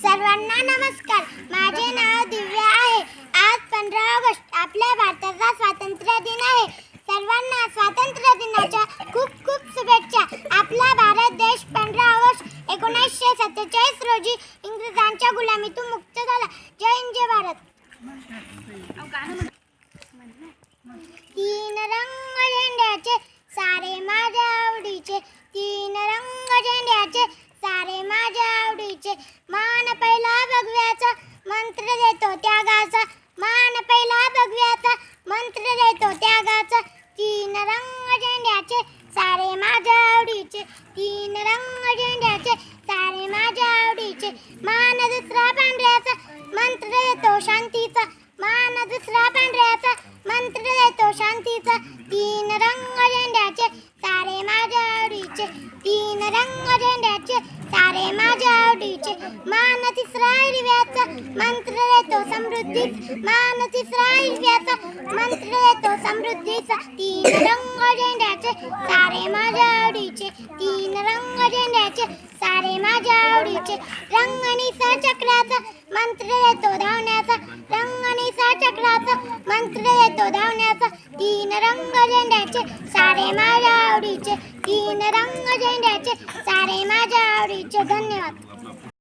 सर्वांना नमस्कार. माझे नाव दिव्या आहे. आज पंधरा ऑगस्ट आपल्या भारताचा स्वातंत्र्य दिन आहे. सर्वांना स्वातंत्र्य दिनाच्या खूप खूप शुभेच्छा. आपला भारत देश पंधरा ऑगस्ट एकोणीसशे सत्तेचाळीस रोजी इंग्रजांच्या गुलामीतून मुक्त झाला. जय हिंद जय भारत. तीन रंग झेंड्याचे सारे माझ्या आवडीचे. तीन रंग झेंड्याचे मान पहिला भगव्याचा मंत्र देतो त्यागाचा. मान पहिला भगव्याचा मंत्र देतो त्यागाचा. तीन रंग झेंड्याचे सारे माझ्या आवडीचे. तीन रंग झेंड्याचे सारे माझ्या आवडीचे. मान दुसरा पांढऱ्याचा मंत्र देतो शांतीचा. मान दुसरा पांढऱ्याचा मंत्र देतो शांतीचा. तीन रंग झेंड्याचे सारे माझ्या आवडीचे. तीन रंग झेंड्याचे सारे माझ्या आवडीचे मान तिसरा हिरव्याचा मंत्र देतो समृद्धीचा मान तिसरा हिरव्याचा मंत्र देतो समृद्धीचा तीन रंग झेंड्याचे सारे माझ्या आवडीचे. तीन रंग झेंड्याचे सारे माझ्या आवडीचे. रंगणीचा चक्राचा मंत्र देतो धावण्याचा. रंगणीचा चक्राचा मंत्र देतो धावण्याचा. तीन रंग झेंड्याचे सारे माझ्या आवडीचे. झेंड्याचे सारे माझ्या आवडीचे धन्यवाद.